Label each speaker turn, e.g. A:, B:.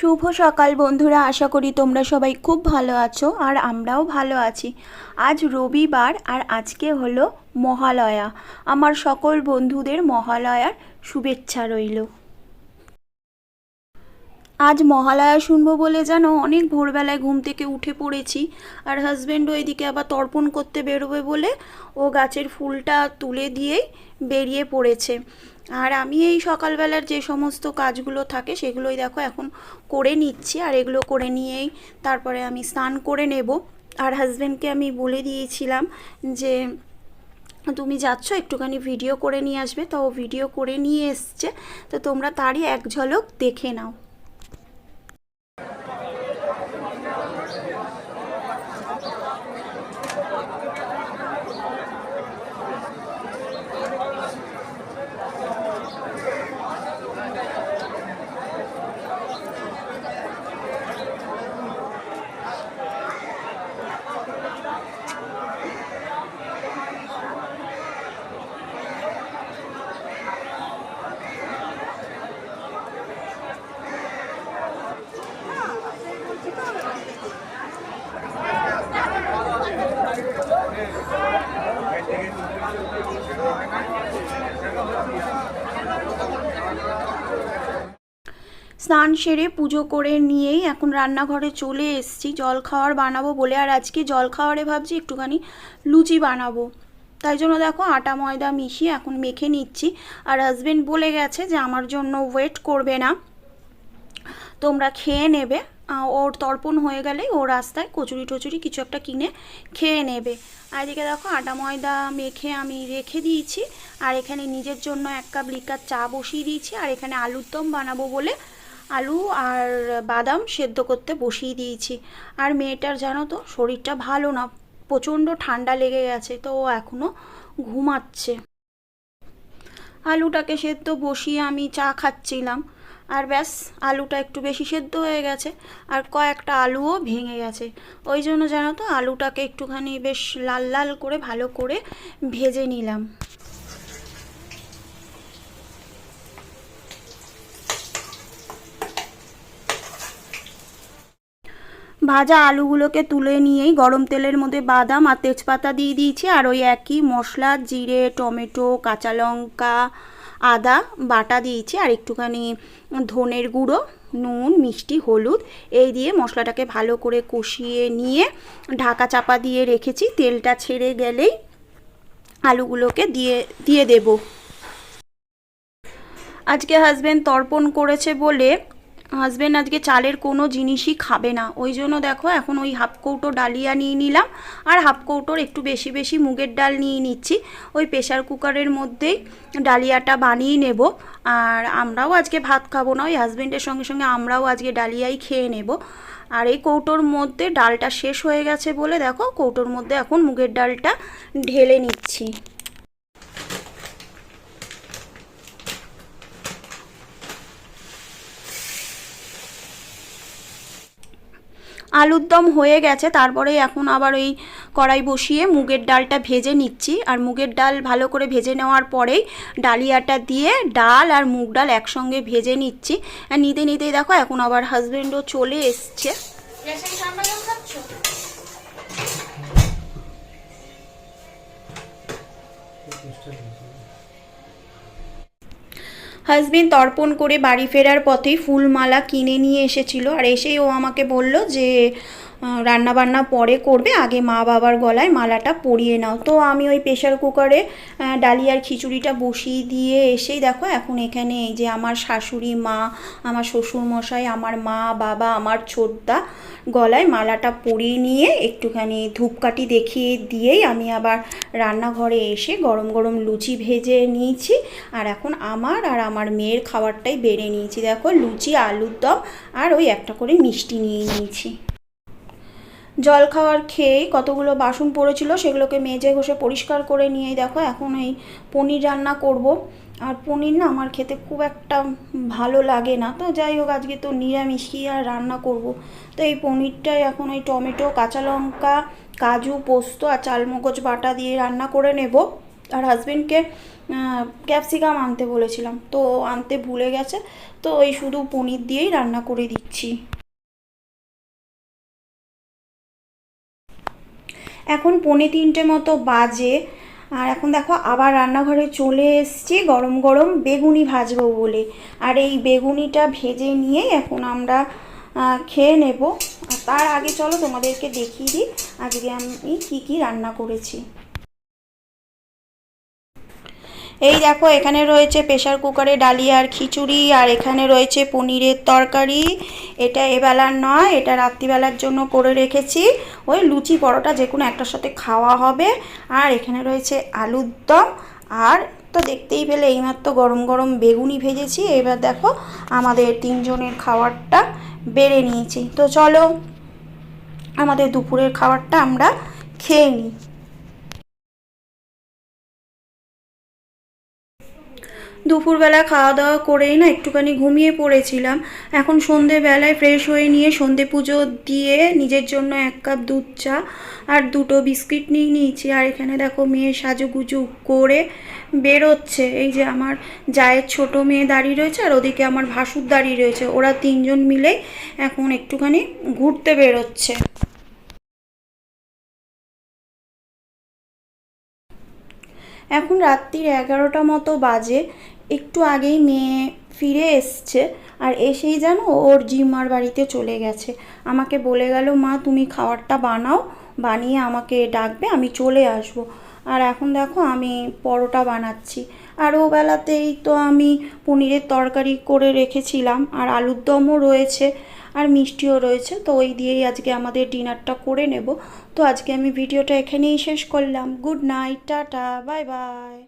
A: শুভ সকাল বন্ধুরা, আশা করি তোমরা সবাই খুব ভালো আছো আর আমরাও ভালো আছি। আজ রবিবার আর আজকে হলো মহালয়া। আমার সকল বন্ধুদের মহালয়ার শুভেচ্ছা রইল। আজ মহালয়া শুনব বলে যেন অনেক ভোরবেলায় ঘুম থেকে উঠে পড়েছি। আর হাজব্যান্ডও এদিকে আবার তর্পণ করতে বেরোবে বলে ও গাছের ফুলটা তুলে দিয়েই বেরিয়ে পড়েছে। আর আমি এই সকালবেলার যে সমস্ত কাজগুলো থাকে সেগুলোই দেখো এখন করে নিচ্ছি। আর এগুলো করে নিয়েই তারপরে আমি স্নান করে নেব। আর হাজব্যান্ডকে আমি বলে দিয়েছিলাম যে, তুমি যাচ্ছ, একটুখানি ভিডিও করে নিয়ে আসবে। তো ও ভিডিও করে নিয়ে এসছে। তো তোমরা তারই এক ঝলক দেখে নাও। স্নান সেরে পুজো করে নিয়েই এখন রান্নাঘরে চলে এসেছি। জল খাওয়ার বানাবো বলে আর আজকে জল খাওয়ারে ভাবছি একটুখানি লুচি বানাবো। তাই জন্য দেখো আটা, ময়দা মিশিয়ে এখন মেখে নিচ্ছি। আর হাজবেন্ড বলে গেছে যে আমার জন্য ওয়েট করবে না। তোমরা খেয়ে নেবে। ওর তর্পণ হয়ে গেলেই ও রাস্তায় কচুরি টচুরি কিছু একটা কিনে খেয়ে নেবে। আর এদিকে দেখো আটা, ময়দা মেখে আমি রেখে দিয়েছি। আর এখানে নিজের জন্য এক কাপ লিকার চা বসিয়ে দিয়েছি। আর এখানে আলুর দম বানাবো বলে আলু আর বাদাম সেদ্ধ করতে বসিয়ে দিয়েছি। আর মেয়েটার জানো তো, শরীরটা ভালো না, প্রচণ্ড ঠান্ডা লেগে গেছে, তো ও এখনও ঘুমাচ্ছে। আলুটাকে সেদ্ধ বসিয়ে আমি চা খাচ্ছিলাম। আর ব্যাস, আলুটা একটু বেশি সেদ্ধ হয়ে গেছে, আর কয়েকটা আলুও ভেঙে গেছে। ওই জন্য জানো তো, আলুটাকে একটুখানি বেশ লাল লাল করে ভালো করে ভেজে নিলাম। ভাজা আলুগুলোকে তুলে নিয়েই গরম তেলের মধ্যে বাদাম আর তেজপাতা দিয়ে দিয়েছি আর ওই একই মশলা, জিরে, টমেটো, কাঁচা লঙ্কা, আদা বাটা দিয়েছি আর একটুখানি ধনের গুঁড়ো, নুন, মিষ্টি, হলুদ এই দিয়ে মশলাটাকে ভালো করে কষিয়ে নিয়ে ঢাকা চাপা দিয়ে রেখেছি। তেলটা ছেড়ে গেলেই আলুগুলোকে দিয়ে দিয়ে দেবো। আজকে হাজব্যান্ড তর্পণ করেছে বলে হাজবেন্ড আজকে চালের কোনো জিনিসই খাবে না। ওই জন্য দেখো, এখন ওই হাফ কৌটো ডালিয়া নিয়ে নিলাম আর হাফ কৌটোর একটু বেশি বেশি মুগের ডাল নিয়ে নিচ্ছি। ওই প্রেশার কুকারের মধ্যেই ডালিয়াটা বানিয়ে নেব আর আমরাও আজকে ভাত খাব না, ওই হাজবেন্ডের সঙ্গে সঙ্গে আমরাও আজকে ডালিয়াই খেয়ে নেব। আর এই কৌটোর মধ্যে ডালটা শেষ হয়ে গেছে বলে দেখো, কৌটোর মধ্যে এখন মুগের ডালটা ঢেলে নিচ্ছি। আলুর দম হয়ে গেছে, তারপরে এখন আবার ওই কড়াই বসিয়ে মুগের ডালটা ভেজে নিচ্ছি। আর মুগের ডাল ভালো করে ভেজে নেওয়ার পরেই ডালিয়াটা দিয়ে ডাল আর মুগ ডাল একসঙ্গে ভেজে নিচ্ছি। আর নিতে নিতেই দেখো এখন আবার হাজবেন্ডও চলে এসছে। হাজবেন্ড তর্পণ করে বাড়ি ফেরার পথে ফুলমালা কিনে নিয়ে এসেছিল। আর এসেই ও আমাকে বলল যে আহ, রান্নাবান্না পরে করবে। আগে মা বাবার গলায় মালাটা পরিয়ে নাও। তো আমি ওই প্রেশার কুকারে ডালিয়ার খিচুড়িটা বসিয়ে দিয়ে এসেই দেখো এখন এখানে এই যে আমার শাশুড়ি মা আমার শ্বশুর মশাই আমার মা বাবা আমার ছোটদা গলায় মালাটা পরিয়ে নিয়ে একটুখানি ধূপকাঠি দেখিয়ে দিয়েই আমি আবার রান্নাঘরে এসে গরম গরম লুচি ভেজে নিয়েছি। আর এখন আমার আর আমার মেয়ের খাবারটাই বেড়ে নিয়েছি। দেখো লুচি আলুর দম আর ওই একটা করে মিষ্টি নিয়ে নিয়েছি। জল খাওয়ার খেয়েই কতগুলো বাসন পড়েছিল সেগুলোকে মেজে ঘষে পরিষ্কার করে নিয়েই দেখো এখন এই পনির রান্না করব। আর পনির না আমার খেতে খুব একটা ভালো লাগে না। তো যাই হোক, আজকে তো নিরামিষই আর রান্না করব? তো এই পনিরটাই এখন ওই টমেটো, কাঁচা লঙ্কা, কাজু, পোস্ত আর চালমগজ বাটা দিয়ে রান্না করে নেব। আর হাজবেন্ডকে ক্যাপসিকাম আনতে বলেছিলাম। তো আনতে ভুলে গেছে। তো ওই শুধু পনির দিয়েই রান্না করে দিচ্ছি। এখন পৌনে তিনটে মতো বাজে। আর এখন দেখো আবার রান্নাঘরে চলে এসছি গরম গরম বেগুনি ভাজবো বলে। আর এই বেগুনিটা ভেজে নিয়ে এখন আমরা খেয়ে নেব। আর তার আগে চলো তোমাদেরকে দেখিয়ে দিই আজকে আমি কি কি রান্না করেছি। এই দেখো, এখানে রয়েছে প্রেশার কুকারে ডালিয়ার খিচুড়ি, আর এখানে রয়েছে পনিরের তরকারি। এটা এবেলার নয়, এটা রাত্রিবেলার জন্য করে রেখেছি। ওই লুচি পরোটা যে কোনো একটার সাথে খাওয়া হবে। আর এখানে রয়েছে আলুর দম। আর তো দেখতেই পেলে, এইমাত্র গরম গরম বেগুনি ভেজেছি। এবার দেখো, আমাদের তিনজনের খাবারটা বেড়ে নিয়েছি। তো চলো, আমাদের দুপুরের খাবারটা আমরা খেয়ে নিই। দুপুরবেলা খাওয়া দাওয়া করেই না একটুখানি ঘুমিয়ে পড়েছিলাম। এখন সন্ধেবেলায় ফ্রেশ হয়ে নিয়ে সন্ধে পুজো দিয়ে নিজের জন্য এক কাপ দুধ চা আর দুটো বিস্কিট নিয়ে নিয়েছি। আর এখানে দেখো মেয়ে সাজুগুজু করে বেরোচ্ছে। এই যে আমার জায়ের ছোট মেয়ে দাঁড়িয়ে রয়েছে আর ওদিকে আমার ভাসুর দাঁড়িয়ে রয়েছে। ওরা তিনজন মিলেই এখন একটুখানি ঘুরতে বেরোচ্ছে। এখন রাত্রির এগারোটা মতো বাজে। একটু আগেই মেয়ে ফিরে এসছে আর এসেই যেন ওর জিম্মার বাড়িতে চলে গেছে। আমাকে বলে গেল, মা, তুমি খাবারটা বানাও, বানিয়ে আমাকে ডাকবে, আমি চলে আসব। আর এখন দেখো আমি পরোটা বানাচ্ছি। আর ও বেলাতেই তো আমি পনিরের তরকারি করে রেখেছিলাম, আর আলুর দমও রয়েছে, আর মিষ্টিও রয়েছে। তো ওই দিয়েই আজকে আমাদের ডিনারটা করে নেব। তো আজকে আমি ভিডিওটা এখানেই শেষ করলাম। Good night, tata, bye bye.